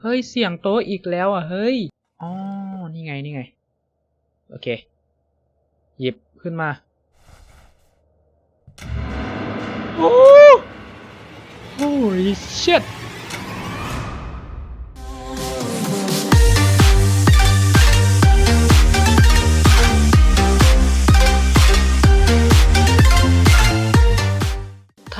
เฮ้ย เสียงโต๊ะอีกแล้วอะ เฮ้ย อ๋อ นี่ไง นี่ไง โอเค หยิบขึ้นมา โอ้ Holy shit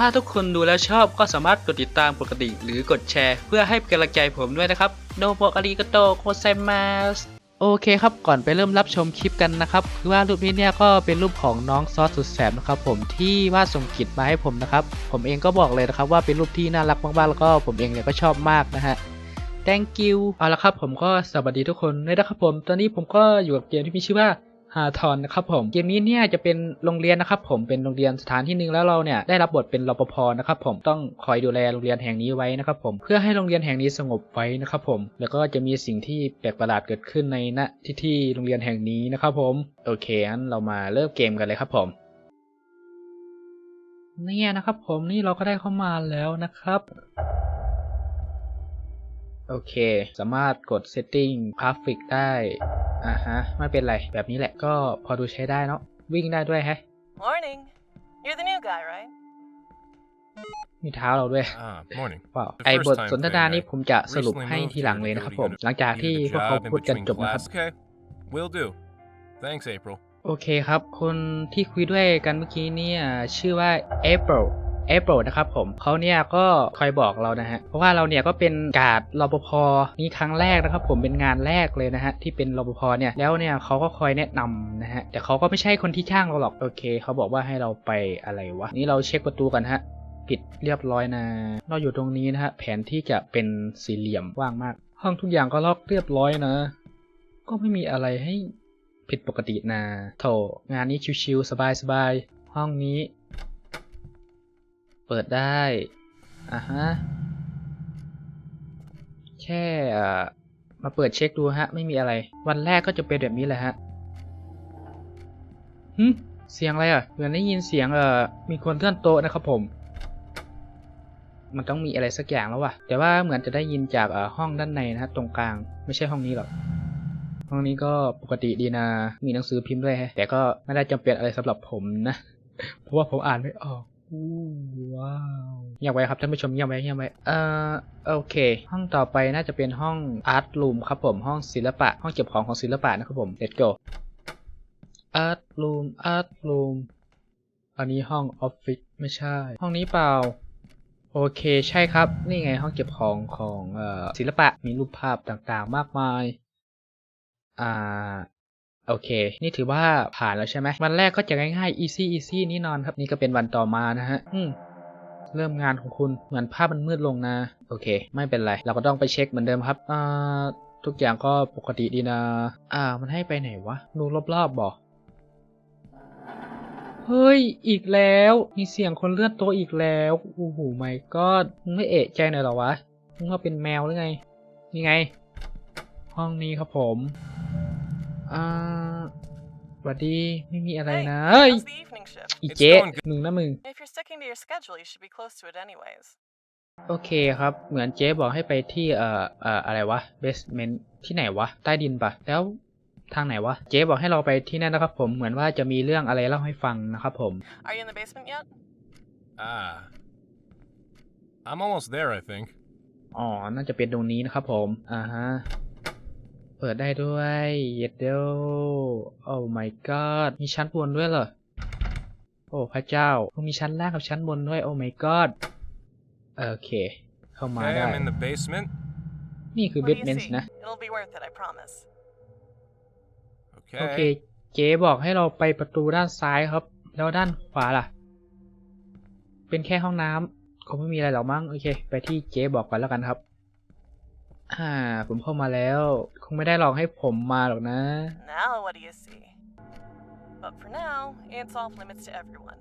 าทุกคนดูแล้วชอบก็สามารถกดติดตามปกติหรือกดแชร์ เพื่อให้กำลังใจผมด้วยนะครับ โนโ o อาริกโตโคไซมาสโอเคครับ ก่อนไปเริ่มรับชมคลิปกันนะครับคือว่ารูปนี้เนี่ยก็เป็นรูปของน้องซอสสุดแสบนะครับผมที่วาดส่งกิจมาให้ผมนะครับ ผมเองก็บอกเลยนะครับว่าเป็นรูปที่น่ารักมากๆแล้วก็ผมเองเนี่ยก็ชอบมากนะฮะ thank you เอาละครับผมก็สวัสดีทุกคนด้วยนะครับผม ตอนนี้ผมก็อยู่กับเกมที่มีชื่อว่า ฮาทอนนะครับผมเกมนี้เนี่ยจะเป็นโรงเรียนนะครับผมเป็นโรงเรียนสถานที่หนึ่งแล้วเราเนี่ยได้รับบทเป็นรปภนะครับผมต้องคอยดูแลโรงเรียนแห่งนี้ไว้นะครับผมเพื่อให้โรงเรียนแห่งนี้สงบไว้นะครับผม แล้วก็จะมีสิ่งที่แปลกประหลาดเกิดขึ้นในณที่ที่โรงเรียนแห่งนี้นะครับผมโอเคงั้นเรามาเริ่มเกมกันเลยครับผมเนี่ยนะครับผมนี่เราก็ได้เข้ามาแล้วนะครับ โอเค สามารถกด setting graphic ได้ อ่าฮะ ไม่เป็นไร แบบนี้แหละ ก็พอดูใช้ได้เนาะ วิ่งได้ด้วยแฮะ Morning. You're the new guy, right? มีเท้าเราด้วย Ah, morning. ว้าว The ไอ first บท time สนทนา thing, นี้ I ผมจะสรุป recently ให้ moved ทีหลัง here เลย to นะครับ go ผม to หลังจากที่ needed พว a กเขา job in พูดกัน between จบนะครับ class. Okay, will do. Thanks, April. โอเคครับ คนที่คุยด้วยกันเมื่อกี้เนี่ย ชื่อว่า April April นะครับผมเขาเนี่ยก็คอยบอกเรานะฮะเพราะว่าเราเนี่ยก็เป็นการ์ดรปภนี่ครั้งแรกนะครับ ผมเป็นงานแรกเลยนะฮะที่เป็นรปภเนี่ยแล้วเนี่ยเขาก็คอยแนะนำนะฮะแต่เขาก็ไม่ใช่คนที่ช่างเราหรอกโอเคเขาบอกว่าให้เราไปอะไรวะนี่เราเช็คประตูกันฮะปิดเรียบร้อยนะ เราอยู่ตรงนี้นะฮะ แผนที่จะเป็นสี่เหลี่ยมว่างมาก ห้องทุกอย่างก็ล็อกเรียบร้อยนะ ก็ไม่มีอะไรให้ผิดปกตินะโถงานนี้ชิวๆสบายๆ ห้องนี้ เปิดได้อะฮะ แค่มาเปิดเช็คดูฮะ ไม่มีอะไร วันแรกก็จะเป็นแบบนี้แหละฮะหึเสียงอะไรอะเหมือนได้ยินเสียงเอ่อมีคนเคลื่อนโต๊ะนะครับผม มันต้องมีอะไรสักอย่างแล้วว่ะ แต่ว่าเหมือนจะได้ยินจากเอ่อห้องด้านในนะฮะตรงกลาง ไม่ใช่ห้องนี้หรอก ห้องนี้ก็ปกติดีนะ มีหนังสือพิมพ์ด้วยฮะ แต่ก็ไม่ได้จำเป็นอะไรสำหรับผมนะ เพราะว่าผมอ่านไม่ออก ว้าวเงียบไว้ครับท่านผู้ชมเงียบไว้เงียบไว้เอ่อโอเค ห้องต่อไปน่าจะเป็นห้องอาร์ตรูมครับผมห้องศิลปะ ห้องเก็บของของศิลปะนะครับผม let's go อาร์ตรูมอาร์ตรูมอันนี้ห้องออฟฟิศไม่ใช่ ห้องนี้เปล่าโอเคใช่ครับ นี่ไงห้องเก็บของของเอ่อศิลปะมีรูปภาพต่างๆมากมาย อ่า โอเค นี่ถือว่าผ่านแล้วใช่ไหม วันแรกก็จะง่ายๆ easy easy นี่นอนครับ นี่ก็เป็นวันต่อมานะฮะ อืม เริ่มงานของคุณ เหมือนภาพมันมืดลงนะ โอเค ไม่เป็นไร เราก็ต้องไปเช็คเหมือนเดิมครับ อ่า ทุกอย่างก็ปกติดีนะ อ่า มันให้ไปไหนวะ ดูรอบๆบอกเฮ้ย อีกแล้ว มีเสียงคนเลื่อนต๊ะอีกแล้ว โอ้โหไม่ก็มึงไม่เอะใจหน่อยหรอวะ มึงว่าเป็นแมวหรือไง นี่ไง ห้องนี้ครับผม อ่าสวัสดี ไม่มีอะไร Hey, นะ เฮ้ย how's the evening shift? อี It's เจ๊ going good. มึงนะมึง If you're sticking to your schedule, you should be close to it anyways. โอเคครับ เหมือนเจ๊บอกให้ไปที่เอ่อเอ่ออะไรวะ basement ที่ไหนวะ ใต้ดินปะแล้วทางไหนวะ เจ๊บอกให้เราไปที่นั่นนะครับ ผม เหมือนว่าจะมีเรื่องอะไรเล่าให้ฟังนะครับผม Are you in the basement yet? Ah. I'm almost there, I think. อ๋อ น่าจะเป็นตรงนี้นะครับผม อ่าฮะเปิดได้ด้วยเย็ดเดลโอ้ my god มีชั้นบนด้วยเหรอ โอ้พระเจ้ามีชั้นล่างกับชั้นบนด้วย โอ้ my god โอเค เข้ามา Okay, ได้ I'm in the basement. นี่คือ What do you basement see? นะ It'll be worth it, I promise. โอเค Okay. เจ๊บอกให้เราไปประตูด้านซ้ายครับ แล้วด้านขวาล่ะ เป็นแค่ห้องน้ำคงไม่มีอะไรหรอกมั้ง โอเค ไปที่เจ๊บอกก่อนแล้วกันครับ อ่า ผมเข้ามาแล้ว คงไม่ได้หลอกให้ผมมาหรอกนะ Now, what do you see? But for now, it's off limits to everyone.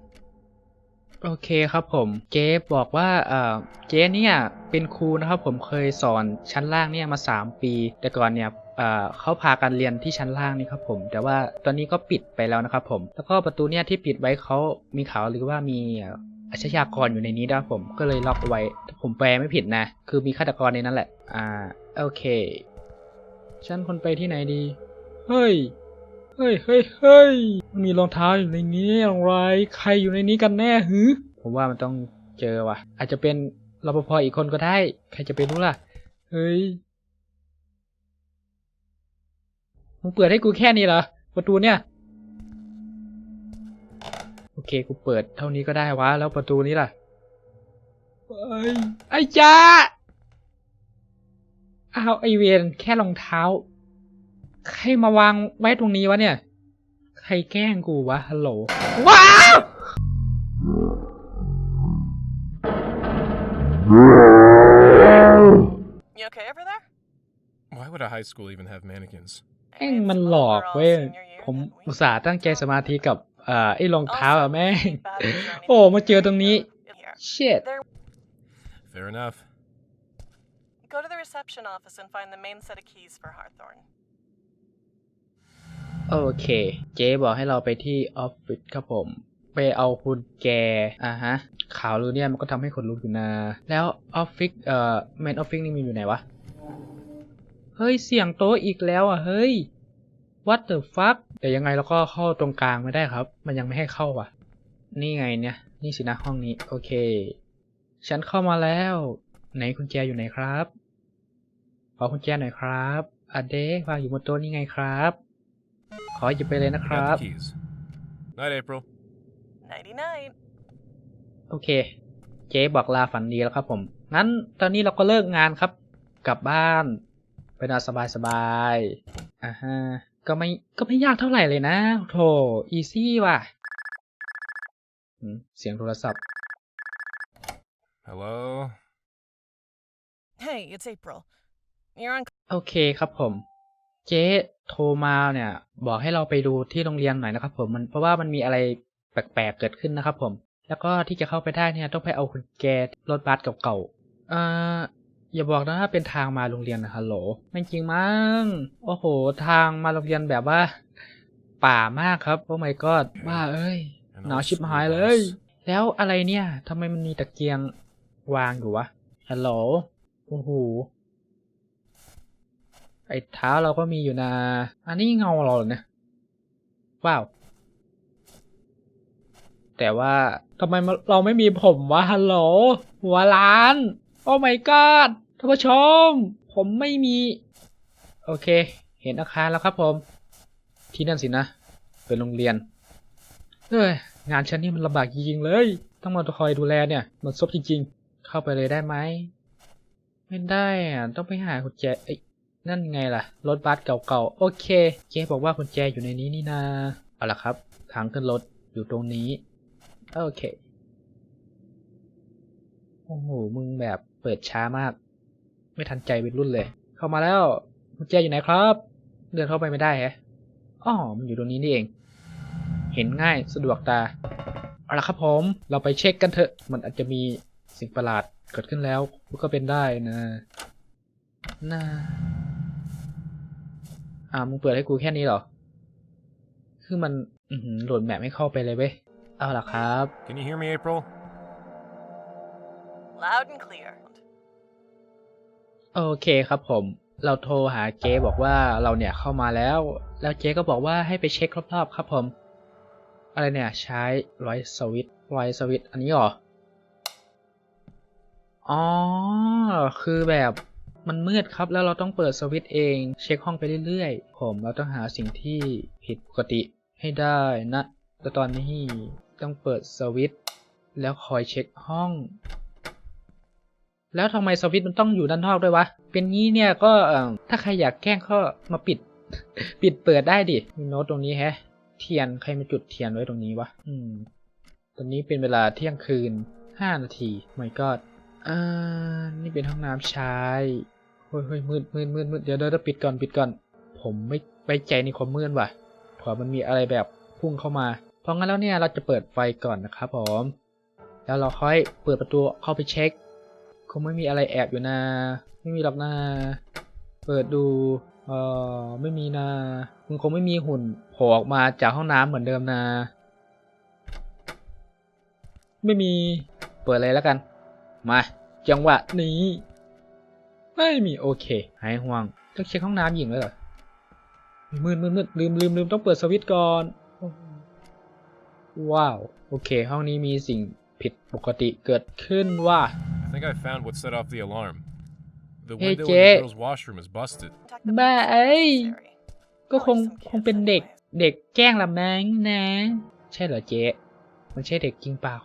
โอเคครับผม เจ๊บอกว่าเอ่อเจ๊เนี่ยเป็นครูนะครับผมเคยสอนชั้นล่างเนี่ยมา 3 ปี แต่ก่อนเนี่ยเอ่อเขาพากันเรียนที่ชั้นล่างนี่ครับผม แต่ว่าตอนนี้ก็ปิดไปแล้วนะครับผม แล้วก็ประตูเนี่ยที่ปิดไว้เขามีข่าวหรือว่ามีเอาชญากรอยู่ในนี้นะครับผมก็เลยล็อกเอาไว้ ผมแปลไม่ผิดนะ คือมีฆาตกรในนั้นแหละ อ่า โอเค ฉันคนไปที่ไหนดี เฮ้ย เฮ้ยเฮ้ยเฮ้ยมันมีรองเท้าอยู่ในนี้อะไร ใครอยู่ในนี้กันแน่หือผมว่ามันต้องเจอว่ะ อาจจะเป็นรปภอีกคนก็ได้ ใครจะไปรู้ล่ะ เฮ้ย มึงเปิดให้กูแค่นี้เหรอ ประตูเนี่ย เคกูเปิดเท่านี้ก็ได้วะ แล้วประตูนี้ล่ะเอ้ยไอ้จ้าอ้าวไอเวนแค่รองเท้า ใครมาวางไว้ตรงนี้วะเนี่ย ใครแกล้งกูวะฮัลโหลว้าว You okay over there? Why would a high school even have mannequins? แม่งมันหลอกเว้ย ผมอุตส่าห์ตั้งใจสมาธิกับเอ่อไอ้รองเท้าอะแม่ง โอ้มาเจอตรงนี้ shit Fair enough. Go to the reception office and find the main set of keys for Hawthorne. โอเค เจ๊บอกให้เราไปที่ออฟฟิศครับผม ไปเอาคุณแจอ่าฮะ ข่าวลือเนี่ยมันก็ทำให้คนรู้อยู่นะ แล้วออฟฟิศเอ่อแมนออฟฟิศนี่มันอยู่ไหนวะ เฮ้ย เสียงโต๊ะอีกแล้วอะ เฮ้ย what the fuck แต่ยังไงเราก็เข้าตรงกลางไม่ได้ครับ มันยังไม่ให้เข้าว่ะ นี่ไงเนี่ย นี่สินะห้องนี้ โอเค ฉันเข้ามาแล้ว ไหนคุณแจอยู่ไหนครับ ขอคุณแจหน่อยครับอะเดวางอยู่บนโต๊ะนี่ไงครับ ขอหยิบไปเลยนะค Got รับ the keys. Night, April. Nighty night. โอเค เจ๊บอกลาฝันดีแล้วครับผม งั้นตอนนี้เราก็เลิกงานครับ กลับบ้าน ไปนอนสบายๆอ่าฮะ ก็ไม่ก็ไม่ยากเท่าไหร่เลยนะโถอีซี่ว่ะหืมเสียงโทรศัพท์ Hello? Hey, it's April. You're on โอเคครับผม เจ๊โทรมาเนี่ย บอกให้เราไปดูที่โรงเรียนหน่อยนะครับผมมันเพราะว่ามันมีอะไรแปลกๆเกิดขึ้นนะครับผม แล้วก็ที่จะเข้าไปได้เนี่ยต้องไปเอาคุณแจรถบัสเก่าๆเอ่อ อย่าบอกนะว่าเป็นทางมาโรงเรียนนะฮัลโหลไม่จริงมั้งโอ้โห ทางมาโรงเรียนแบบว่า ป่ามากครับโอ้ my god ว่าเอ้ยหนาวชิบหายเลย แล้วอะไรเนี่ยทำไมมันมีตะเกียงวางอยู่วะฮัลโหลโอ้โหไอ้เท้าเราก็มีอยู่นะ อันนี้เงาเราเหรอเนี่ยว้าว แต่ว่าทำไมเราไม่มีผมวะฮัลโหลหัวล้าน โอ้ my god ท่านผู้ชม ผมไม่มี โอเค เห็นอาคารแล้วครับผม ที่นั่นสินะ เป็นโรงเรียนเอ้ยงานฉันนี่มันลำบากจริงๆเลย ต้องมาคอยดูแลเนี่ย มันซบจริง ๆ เข้าไปเลยได้ไหม ไม่ได้อะต้องไปหากุญแจเอ้ยนั่นไงล่ะ รถบัสเก่าๆ โอเค เจ๊บอกว่ากุญแจอยู่ในนี้นี่นา เอาล่ะครับทางขึ้นรถอยู่ตรงนี้ โอเค โอ้โห มึงแบบเปิดช้ามาก ไม่ทันใจเป็นรุ่นเลย เข้ามาแล้วกุญแจอยู่ไหนครับ เดินเข้าไปไม่ได้แฮะอ๋อมันอยู่ตรงนี้นี่เอง เห็นง่ายสะดวกตาเอาละครับผมเราไปเช็คกันเถอะ มันอาจจะมีสิ่งประหลาดเกิดขึ้นแล้วก็เป็นได้นะน่าอ่ามึงเปิดให้กูแค่นี้เหรอ คือมันอือหือโหลดแมปไม่เข้าไปเลยเว้ย เอาล่ะครับ Can you hear me, April? loud and clear. โอเคครับผม เราโทรหาเจ๊บอกว่าเราเนี่ยเข้ามาแล้ว แล้วเจ๊ก็บอกว่าให้ไปเช็ครอบๆครับผม อะไรเนี่ยใช้ไวสวิตไวสวิตอันนี้หรอ อ๋อ คือแบบมันมืดครับแล้วเราต้องเปิดสวิตเอง เช็คห้องไปเรื่อยๆ ผมเราต้องหาสิ่งที่ผิดปกติให้ได้นะแต่ตอนนี้ต้องเปิดสวิตแล้วคอยเช็คห้อง แล้วทำไมสวิตช์มันต้องอยู่ด้านนอกด้วยวะ เป็นงี้เนี่ยก็ถ้าใครอยากแกล้งก็มาปิด ปิดเปิดได้ดิมีโน้ตตรงนี้แฮะ เทียนใครมาจุดเทียนไว้ตรงนี้วะ อืม ตอนนี้เป็นเวลาเที่ยงคืนห้านาทีไม่ก็อ่านี่เป็นห้องน้ำชายเฮ้ยเฮ้ยมืดมืดมืดมืดเดี๋ยวเดี๋ยวเดี๋ยวปิดก่อนปิดก่อน ผมไม่ไว้ใจในความมืดว่ะเผื่อมันมีอะไรแบบพุ่งเข้ามา เพราะงั้นแล้วเนี่ยเราจะเปิดไฟก่อนนะครับผม แล้วเราค่อยเปิดประตูเข้าไปเช็ค คงไม่มีอะไรแอบอยู่นะไม่มีหรอกนะเปิดดู เออไม่มีนะมึงคงไม่มีหุ่นโผล่ออกมาจากห้องน้ำเหมือนเดิมนะไม่มี เปิดเลยแล้วกัน มา จังหวะนี้ ไม่มีโอเค หายห่วง ต้องเช็คห้องน้ำหญิงเลยเหรอมืดมืดมืดลืมลืมลืมต้องเปิดสวิตช์ก่อน ว้าว โอเค ห้องนี้มีสิ่งผิดปกติเกิดขึ้นว่า think I found what set off the alarm. The Hey, window in Jay. the girls' washroom is busted. Protect the บ้า police เอ้ย if necessary. ก็คงคงเป็นเด็กเด็กแกล้งละมั้งนะ ใช่เหรอเจ๊ มันใช่เด็กจริงเปล่า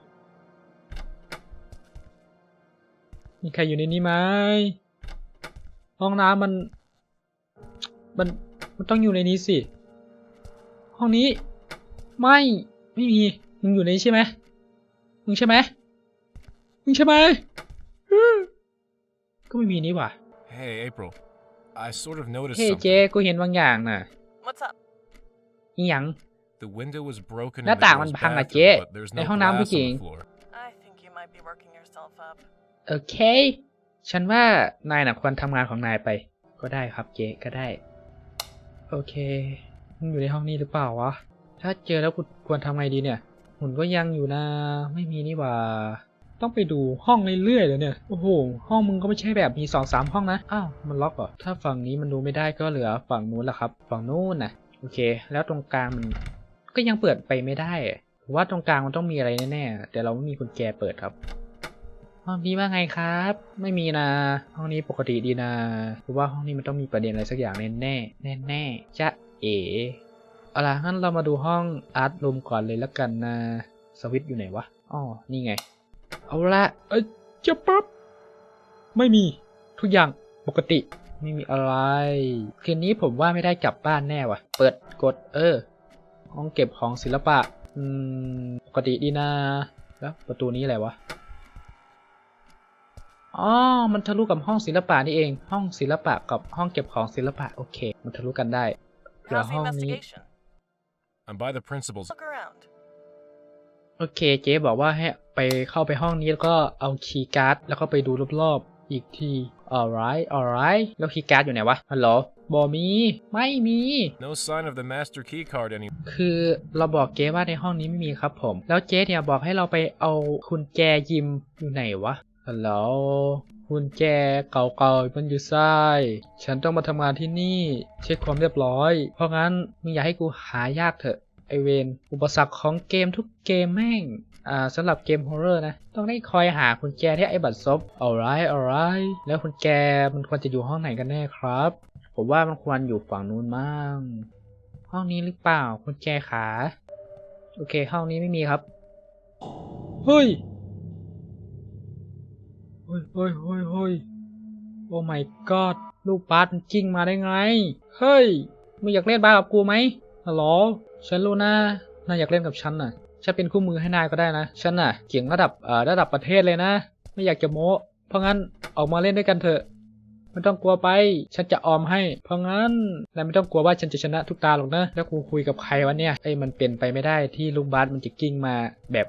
มีใครอยู่ในนี้ไหมห้องน้ำมัน มัน มันต้องอยู่ในนี้สิ ห้องนี้ ไม่ ไม่มี มึงอยู่ในนี้ใช่ไหม มึงใช่ไหม มึงใช่ไหมอื้อ ก็ไม่มีนี่หว่า Hey, April. I sort of noticed เฮ้ something. เจ๊กูเห็นบางอย่างน่ะ What's up? อีหยัง The window was broken หน้า in the ต่างมัน girls' พังอะ bathroom, เจ๊ but there's ใน no ห้องน้ำ glass ผู้ on หญิง the floor. I think you might be working yourself up. โอเค ฉันว่านายน่ะควรทำงานของนายไป ก็ได้ครับเจ๊ก็ได้ โอเคมึงอยู่ในห้องนี้หรือเปล่าวะ ถ้าเจอแล้วกูควรทำไงดีเนี่ย หุ่นก็ยังอยู่นะ ไม่มีนี่หว่า ต้องไปดูห้องเรื่อยๆเลยเนี่ย โอ้โห ห้องมึงก็ไม่ใช่แบบมีสองสามห้องนะ อ้าว มันล็อกเหรอ ถ้าฝั่งนี้มันดูไม่ได้ก็เหลือฝั่งนู้นแหละครับ ฝั่งนู้นนะโอเค แล้วตรงกลางมันก็ยังเปิดไปไม่ได้ว่าตรงกลางมันต้องมีอะไรแน่ๆ แต่เราไม่มีกุญแจเปิดครับ ห้องนี้ว่าไงครับ ไม่มีนะ ห้องนี้ปกติดีนะผมว่าห้องนี้มันต้องมีประเด็นอะไรสักอย่างแน่แน่แน่แน่ๆจะเอ๋เอาล่ะงั้นเรามาดูห้องอาร์ตรูมก่อนเลยแล้วกันนะ สวิตช์อยู่ไหนวะ อ๋อ นี่ไง เอาละเอ้ยเจะปั๊บ ไม่มี ทุกอย่างปกติ ไม่มีอะไร คืนนี้ผมว่าไม่ได้กลับบ้านแน่วะเปิดกดเออ ห้องเก็บของศิลปะ อืม ปกติดีนะ แล้วประตูนี้อะไรวะ อ๋อ มันทะลุกับห้องศิลปะนี่เอง ห้องศิลปะกับห้องเก็บของศิลปะ โอเค มันทะลุกันได้เหลือ How's the ห้องนี้ investigation? I'm by the principal's. Look around. โอเค เจ๊บอกว่าให้ ไปเข้าไปห้องนี้แล้วก็เอาคีย์การ์ดแล้วก็ไปดูรอบๆอีกที alright alright แล้วคีย์การ์ดอยู่ไหนวะฮัลโหลบอมีไม่มี No sign of the master key card anywhere. คือเราบอกเจ๊ว่าในห้องนี้ไม่มีครับผม แล้วเจ๊เนี่ยบอกให้เราไปเอากุญแจยิมอยู่ไหนวะฮัลโหลกุญแจเก่าๆมันอยู่ซ้าย ฉันต้องมาทำงานที่นี่เช็คความเรียบร้อย เพราะงั้นมึงอย่าให้กูหายากเถอะไอเวนอุปสรรคของเกมทุกเกมแม่ง อ่าสำหรับเกมฮอร์เรอร์นะ ต้องได้คอยหากุญแจที่ไอ้บัตรซบ alright alright แล้วกุญแจมันควรจะอยู่ห้องไหนกันแน่ครับ ผมว่ามันควรอยู่ฝั่งนู้นมั่งห้องนี้หรือเปล่ากุญแจขา โอเค ห้องนี้ไม่มีครับ เฮ้ยเฮ้ยเฮ้ยเฮ้ยเฮ้ยโอ้ my god ลูกบาสมันกิ้งมาได้ไง เฮ้ยมึงอยากเล่นบาสกับกูไหมฮัลโหลฉันรู้นะนายอยากเล่นกับฉันน่ะ ฉันเป็นคู่มือให้นายก็ได้นะ ฉันน่ะเก่งระดับเอ่อระดับประเทศเลยนะ ไม่อยากจะโม้ เพราะงั้นออกมาเล่นด้วยกันเถอะ ไม่ต้องกลัวไป ฉันจะออมให้ เพราะงั้นนายไม่ต้องกลัวว่าฉันจะชนะทุกตาหรอกนะ แล้วกูคุยกับใครวะเนี่ย ไอ้มันเป็นไปไม่ได้ที่ลูกบาสมันจะกิ้งมาแบบ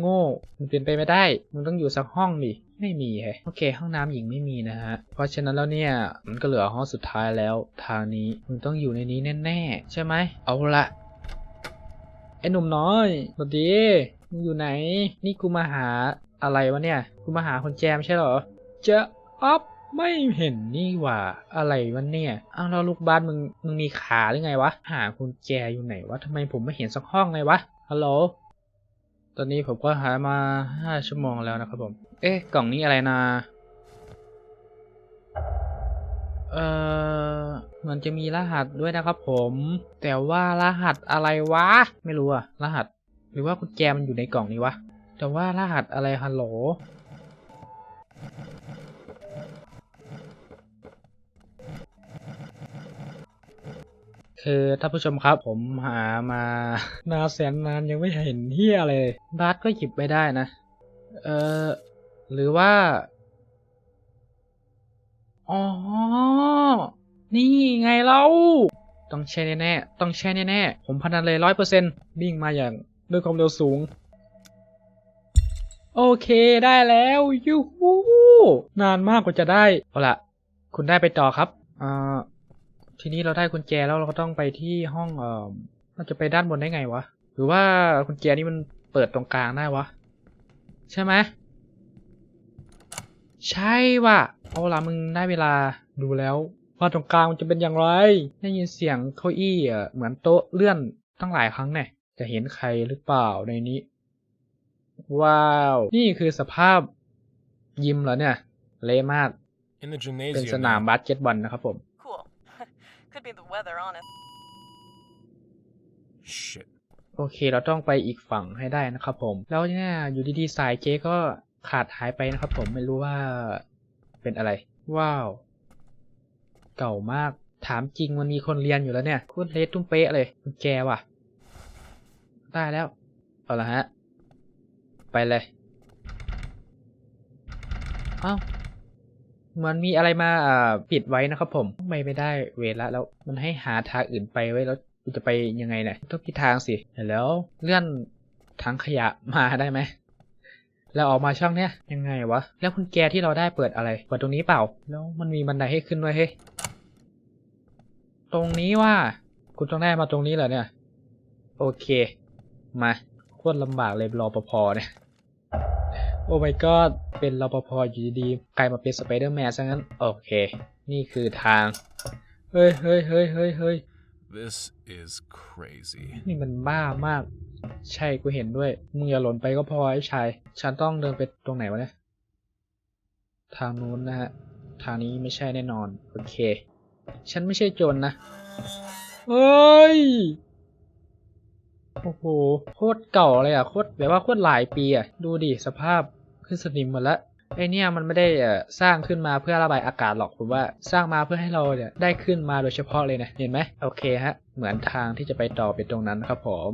โง่ๆมันเป็นไปไม่ได้มันต้องอยู่สักห้องดิ ไม่มีแฮะ โอเค ห้องน้ำหญิงไม่มีนะฮะ เพราะฉะนั้นแล้วเนี่ย มันก็เหลือห้องสุดท้ายแล้ว ทางนี้ มึงต้องอยู่ในนี้แน่ๆ ใช่ไหม เอาละ ไอ้หนุ่มน้อยสวัสดีมึงอยู่ไหน นี่กูมาหาอะไรวะเนี่ย กูมาหาคนแจมใช่เหรอ จะอัพไม่เห็นนี่หว่า อะไรวะเนี่ยอ้าวแล้วลูกบ้านมึง มึงมีขาหรือไงวะ หากุญแจอยู่ไหนวะทำไมผมไม่เห็นสักห้องเลยวะ ฮัลโหล ตอนนี้ผมก็หามาห้าชั่วโมงแล้วนะครับผม เอ๊ะ กล่องนี้อะไรนะ เอ่อ มันจะมีรหัสด้วยนะครับผม แต่ว่ารหัสอะไรวะ ไม่รู้อะรหัส หรือว่ากุญแจมันอยู่ในกล่องนี้วะ แต่ว่ารหัสอะไรฮัลโหล คือท่านผู้ชมครับผมหามานาแสนนานยังไม่เห็นเฮียอะไรเลย บาสก็หยิบไม่ได้นะ เออหรือว่า อ๋อ นี่ไงเราต้องใช่แน่ๆต้องใช่แน่ๆผมพนันเลยร้อยเปอร์เซ็นต์วิ่งมาอย่างด้วยความเร็วสูง โอเคได้แล้วยูฮูนานมากกว่าจะได้ เอาละคุณได้ไปต่อครับอ่าทีนี้เราได้กุญแจแล้วเราก็ต้องไปที่ห้องเอ่อเราจะไปด้านบนได้ไงวะ หรือว่ากุญแจนี้มันเปิดตรงกลางได้วะ ใช่ไหมใช่ว่ะเอาละมึงได้เวลาดูแล้ว ว่าตรงกลางมันจะเป็นอย่างไร ได้ยินเสียงเก้าอี้อะเหมือนโต๊ะเลื่อนตั้งหลายครั้งเนี่ยจะเห็นใครหรือเปล่าในนี้ ว้าว นี่คือสภาพยิมเหรอเนี่ย เละมาก In the เป็น gymnasium. สนาม now. บาสเกตบอลนะครับผม Cool. Could be the weather, honest. Shit. โอเค เราต้องไปอีกฝั่งให้ได้นะครับผม แล้วเนี่ยอยู่ดีๆสายเจ๊ก็ขาดหายไปนะครับผมไม่รู้ว่าเป็นอะไร ว้าว เก่ามาก ถามจริงมันมีคนเรียนอยู่แล้วเนี่ยคตรเละตุ้มเป๊ะเลยมันแกว่ะ ได้แล้ว เอาละฮะ ไปเลย เอ้าเหมือนมีอะไรมาอ่าปิดไว้นะครับผมไม่ไม่ได้เวลาแล้วมันให้หาทางอื่นไปไว้แล้วกูจะไปยังไงเนี่ยต้องพิดทางสิแล้วเลื่อนถังขยะมาได้ไหม แล้วออกมาช่องเนี้ยยังไงวะ แล้วคุณแกที่เราได้เปิดอะไร เปิดตรงนี้เปล่า แล้วมันมีบันไดให้ขึ้นด้วยเฮ้ย ตรงนี้ว่า คุณต้องได้มาตรงนี้เหรอเนี่ย โอเค มาโคตรลำบากเลยรอปภเนี่ย โอ้ my god เป็นรอปภอยู่ดีๆกลายมาเป็นสไปเดอร์แมนซะงั้น โอเค นี่คือทาง เฮ้ยเฮ้ยเฮ้ยเฮ้ยเฮ้ย This is crazy. นี่มันบ้ามาก ใช่กูเห็นด้วย มึงอย่าหล่นไปก็พอไอ้ชาย ฉันต้องเดินไปตรงไหนวะเนี่ย ทางนู้นนะฮะ ทางนี้ไม่ใช่แน่นอน โอเค ฉันไม่ใช่โจรนะเฮ้ย โอ้โห โคตรเก่าเลยอะ โคตรแบบว่าโคตรหลายปีอะ ดูดิสภาพขึ้นสนิมหมดละ ไอเนี่ยมันไม่ได้สร้างขึ้นมาเพื่อระบายอากาศหรอกผมว่าสร้างมาเพื่อให้เราเนี่ยได้ขึ้นมาโดยเฉพาะเลยนะ เห็นไหมโอเคฮะ เหมือนทางที่จะไปต่อเป็นตรงนั้นครับผม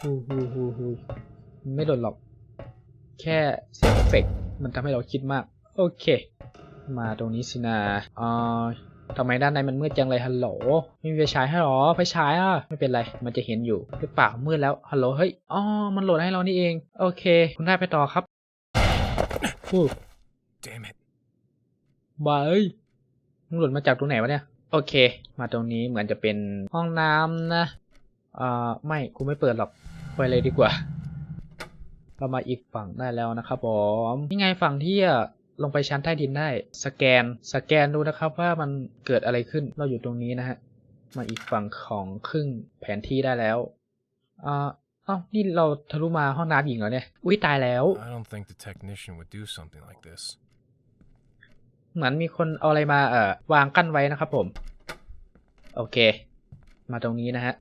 ฮูฮูฮูฮูไม่โดนหรอก แค่เสียงเอฟเฟกต์มันทำให้เราคิดมาก โอเค มาตรงนี้สินะอ่าทำไมด้านในมันมืดจังเลยฮัลโหลไม่มีไฟฉายให้หรอไฟฉายอะไม่เป็นไร มันจะเห็นอยู่หรือเปล่ามืดแล้วฮัลโหลเฮ้ยอ๋อมันโหลดให้เรานี่เอง โอเค คุณได้ไปต่อครับ อู้ Damn it. บ้าเอ้ยมึงหลุดมาจากตรงไหนวะเนี่ย โอเค มาตรงนี้เหมือนจะเป็นห้องน้ำนะอ่าไม่กูไม่เปิดหรอกไปเลยดีกว่า เรามาอีกฝั่งได้แล้วนะครับผมนี่ไงฝั่งที่อะลงไปชั้นใต้ดินได้ สแกน สแกนดูนะครับว่ามันเกิดอะไรขึ้น เราอยู่ตรงนี้นะฮะ มาอีกฝั่งของครึ่งแผนที่ได้แล้วอ่าเอ้านี่เราทะลุมาห้องน้ำหญิงเหรอเนี่ย อุ้ยตายแล้ว I don't think the technician would do something like this. เหมือนมีคนเอาอะไรมาเอ่อวางกั้นไว้นะครับผม โอเค มาตรงนี้นะฮะ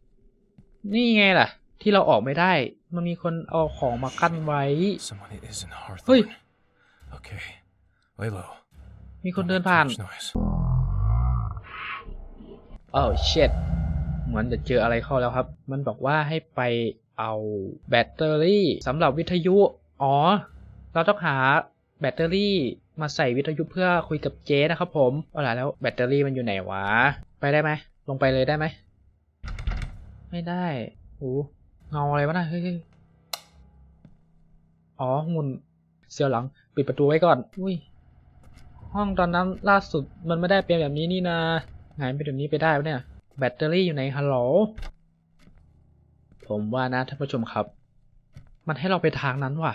นี่ไงล่ะ ที่เราออกไม่ได้ มันมีคนเอาของมากั้นไว้ Someone is in Hey. Hawthorne. Okay. Lay low. มีคน Don't เดิน make ผ่าน too much noise. โอ้เช็ดเหมือนจะเจออะไรเข้าแล้วครับ มันบอกว่าให้ไป เอาแบตเตอรี่สำหรับวิทยุ อ๋อ เราต้องหาแบตเตอรี่มาใส่วิทยุเพื่อคุยกับเจ๊นะครับผมเอาล่ะแล้วแบตเตอรี่มันอยู่ไหนวะ ไปได้ไหม ลงไปเลยได้ไหม ไม่ได้โอ้เงาอะไรวะนะเฮ้ยเฮ้ยอ๋อหมุนเสียวหลัง ปิดประตูไว้ก่อน อุ้ย ห้องตอนนั้นล่าสุดมันไม่ได้เป็นแบบนี้นี่นาไงเป็นแบบนี้ไปได้วะเนี่ย แบตเตอรี่อยู่ไหนฮัลโหล ผมว่านะท่านผู้ชมครับ มันให้เราไปทางนั้นว่ะ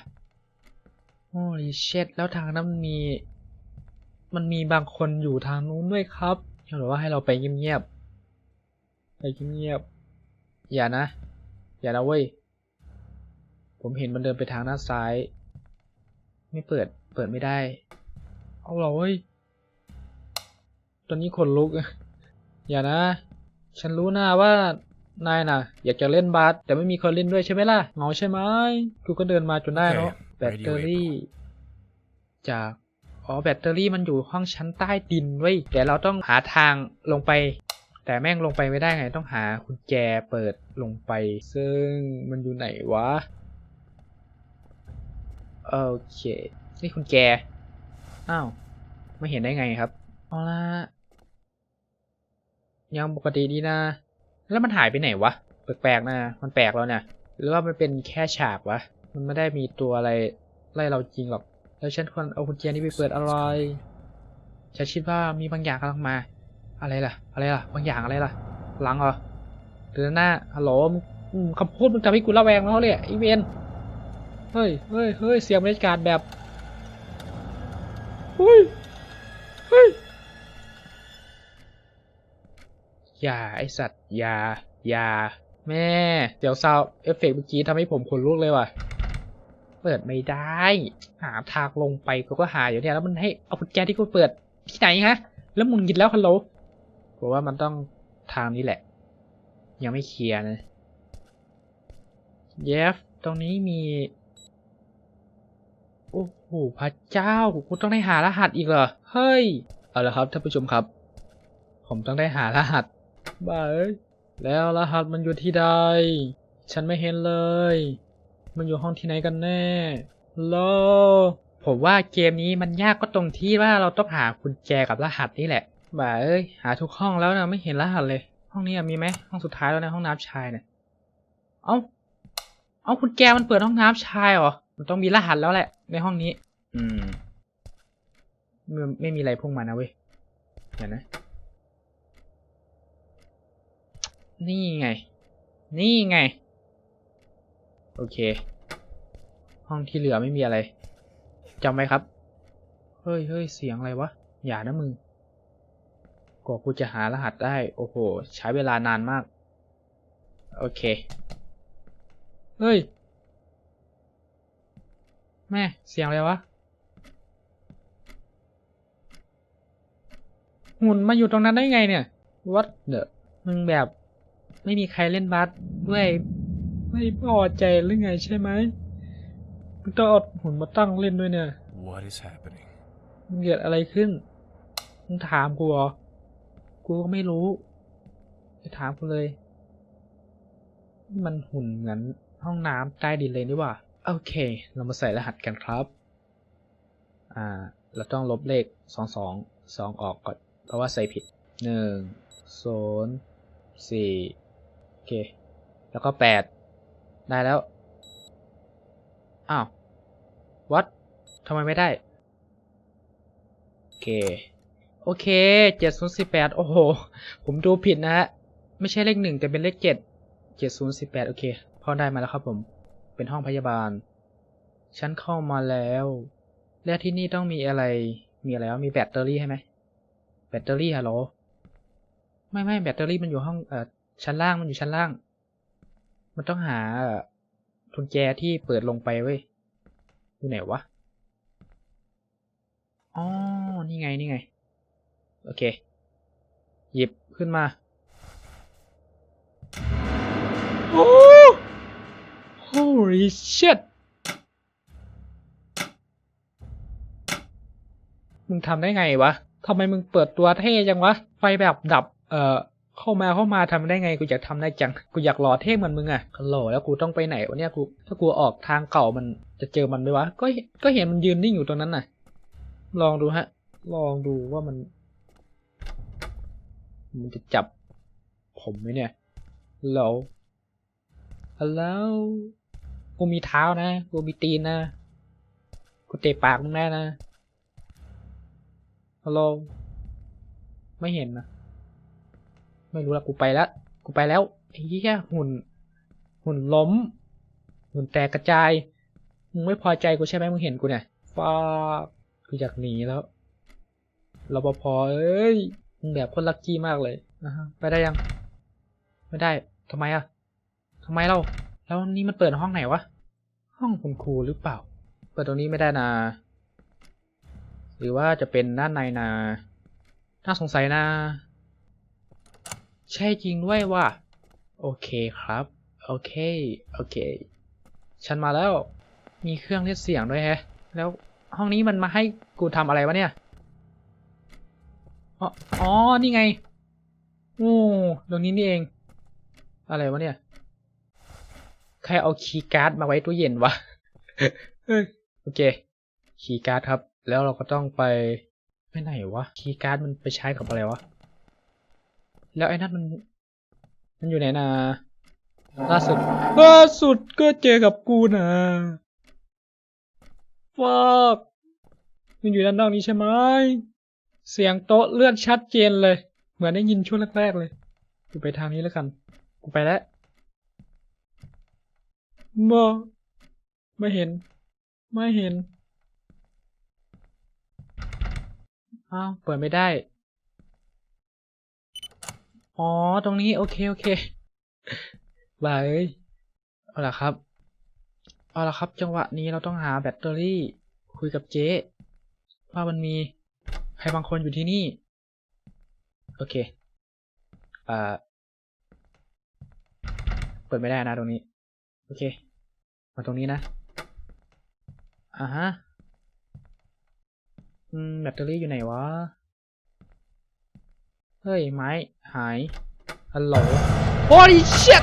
โอ้ยเช็ดแล้วทางนั้นมี มันมีบางคนอยู่ทางนู้นด้วยครับหรือว่าให้เราไปเงียบๆ ไปเงียบๆ อย่านะ อย่านะเว้ย ผมเห็นมันเดินไปทางด้านซ้าย ไม่เปิด เปิดไม่ได้ เอาเรอเว้ย ตอนนี้ขนลุก อย่านะ ฉันรู้นะว่า นายน่ะ อยากจะเล่นบาสแต่ไม่มีคนเล่นด้วยใช่ไหมล่ะเหงาใช่ไหมกูก็เดินมาจนได้เนาะโอเคแบตเตอรี่จากอ๋อแบตเตอรี่มันอยู่ห้องชั้นใต้ดินเว้ยแต่เราต้องหาทางลงไป แต่แม่งลงไปไม่ได้ไงต้องหากุญแจเปิดลงไป ซึ่งมันอยู่ไหนวะโอเค นี่คุณแจอ้าวไม่เห็นได้ไงครับเอาละยังปกติดีนะ แล้วมันหายไปไหนวะ แปลกๆนะ มันแปลกแล้วเนี่ยหรือว่ามันเป็นแค่ฉากวะ มันไม่ได้มีตัวอะไรไล่เราจริงหรอก แล้วฉันควรเอากุญแจนี้ไปเปิดอะไรฉันคิดว่ามีบางอย่างกำลังมา อะไรล่ะ อะไรล่ะ บางอย่างอะไรล่ะ หลังเหรอหรือหน้าฮัลโหลมึงอืมคำพูดมึงทำให้กูระแวงแล้วเลยไอเวนเฮ้ยเฮ้ยเฮ้ยเสียงบรรยากาศแบบเฮ้ยเฮ้ย อย่าไอสัตว์อย่าอย่าแม่ เดี๋ยวซาวเอฟเฟกต์เมื่อกี้ทำให้ผมขนลุกเลยว่ะ เปิดไม่ได้ หาทางลงไปกูก็หาอยู่เนี่ยแล้วมันให้เอากุญแจที่กูเปิดที่ไหนฮะ แล้วมึงยินแล้วฮัลโหลบอกว่ามันต้องทางนี้แหละ ยังไม่เคลียร์นะเยฟตรงนี้มี โอ้โหพระเจ้ากูต้องได้หารหัสอีกเหรอ เฮ้ย เอาละครับท่านผู้ชมครับ ผมต้องได้หารหัส บ้าเอ้ย แล้วรหัสมันอยู่ที่ใด ฉันไม่เห็นเลย มันอยู่ห้องที่ไหนกันแน่โลผมว่าเกมนี้มันยากก็ตรงที่ว่าเราต้องหากุญแจกับรหัสนี่แหละ บ่าเอ้ย หาทุกห้องแล้วนะไม่เห็นรหัสเลย ห้องนี้มีไหมห้องสุดท้ายแล้วนะห้องน้ำชายเนี่ย เอ้า เอ้ากุญแจมันเปิดห้องน้ำชายเหรอ มันต้องมีรหัสแล้วแหละ ในห้องนี้ อืม ไม่ไม่มีอะไรพุ่งมานะเว้ยเดี๋ยวนะ นี่ไง นี่ไง โอเค ห้องที่เหลือไม่มีอะไรจำไว้ครับ เฮ้ยเฮ้ยเสียงอะไรวะ อย่านะมึงกว่ากูจะหารหัสได้ โอ้โห ใช้เวลานานมาก โอเค เฮ้ย แม่ เสียงอะไรวะ หุ่นมาอยู่ตรงนั้นได้ไงเนี่ย what the มึงแบบ ไม่มีใครเล่นบาสด้วย ไม่พอใจหรือไงใช่ไหมมึงต้องเอาหุ่นมาตั้งเล่นด้วยเนี่ย What is happening? มึงเกิดอะไรขึ้นมึงถามกูเหรอ กูก็ไม่รู้ไปถามกูเลย มันหุ่นเหมือนห้องน้ำใต้ดินเลยนี่หว่า โอเค เรามาใส่รหัสกันครับ อ่า เราต้องลบเลขสองสองสองออกก่อน เพราะว่าใส่ผิดหนึ่งศูนย์สี่โอ เค แล้วก็แปดได้แล้ว อ้าว what ทำไมไม่ได้ โอเค โอเคเจ็ดศูนย์สี่แปดโอ้โห ผมดูผิดนะฮะ ไม่ใช่เลขหนึ่งแต่เป็นเลขเจ็ดเจ็ดศูนย์สี่แปดโอเค พอได้มาแล้วครับผม เป็นห้องพยาบาล ฉันเข้ามาแล้ว แล้วที่นี่ต้องมีอะไร มีอะไรวะมีแบตเตอรี่ใช่ไหมแบตเตอรี่ฮัลโหล ไม่ไม่แบตเตอรี่มันอยู่ห้องเอ่อ ชั้นล่างมันอยู่ชั้นล่าง มันต้องหาเอ่อกุญแจที่เปิดลงไปเว้ยอยู่ไหนวะอ๋อนี่ไงนี่ไง โอเค หยิบขึ้นมาโอ้ holy shit มึงทำได้ไงวะทำไมมึงเปิดตัวเท่จังวะ ไฟแบบดับ เอ่อ เข้ามาเข้ามาทำได้ไงกูอยากทำได้จังกูอยากหล่อเท่เหมือนมึงอะฮัลโหลแล้วกูต้องไปไหนวะเนี่ยกูถ้ากูออกทางเก่ามันจะเจอมันไหมวะก็ก็เห็นมันยืนนิ่งอยู่ตรงนั้นน่ะ ลองดูฮะ ลองดูว่ามัน มันจะจับ ผมไหมเนี่ยฮัลโหลฮัลโหลกูมีเท้านะกูมีตีนนะกูเตะปากมึงแน่นะฮัลโหลไม่เห็นนะ ไม่รู้ละกูไปแล้วกูไปแล้วไอ้เหี้ยหุ่น หุ่นล้ม หุ่นแตกกระจาย มึงไม่พอใจกูใช่ไหมมึงเห็นกูเนี่ยฟ้ากูอยากหนีแล้วรปภเอ้ยมึงแบบคนลักกี้มากเลยนะฮะไปได้ยัง ไม่ได้ทำไมอะทำไมเรา แล้วนี่มันเปิดห้องไหนวะ ห้องคุณครูหรือเปล่า เปิดตรงนี้ไม่ได้นะหรือว่าจะเป็นด้านในนะน่าสงสัยนะ ใช่จริงด้วยว่ะ โอเคครับ โอเค โอเค ฉันมาแล้ว มีเครื่องเรียกเสียงด้วยแฮะ แล้วห้องนี้มันมาให้กูทำอะไรวะเนี่ย อ๋อออนี่ไง โอ้ตรงนี้นี่เอง อะไรวะเนี่ย ใครเอาคีย์การ์ดมาไว้ตู้เย็นวะ โอเค คีย์การ์ดครับ แล้วเราก็ต้องไปไปไหนวะ คีย์การ์ดมันไปใช้กับอะไรวะ แล้วไอ้นั่นมัน มันอยู่ไหนนะล่าสุด ล่าสุดก็เจอกับกูนะฟอกมันอยู่ด้านนอกนี้ใช่ไหมเสียงโต๊ะเลื่อนชัดเจนเลย เหมือนได้ยินช่วงแรกๆเลย กูไปทางนี้แล้วกัน กูไปแล้วมาไม่เห็น ไม่เห็น อ้าว เปิดไม่ได้ อ๋อ ตรงนี้โอเค โอเคบายเอาล่ะครับ เอาล่ะครับ จังหวะนี้เราต้องหาแบตเตอรี่ คุยกับเจ๊ว่ามันมีใครบางคนอยู่ที่นี่ โอเค อ่า เปิดไม่ได้นะตรงนี้ โอเค มาตรงนี้นะ อ่าฮะ อืม แบตเตอรี่อยู่ไหนวะ เฮ้ย ไม้ หายฮัลโหลโอ้ยเช็ด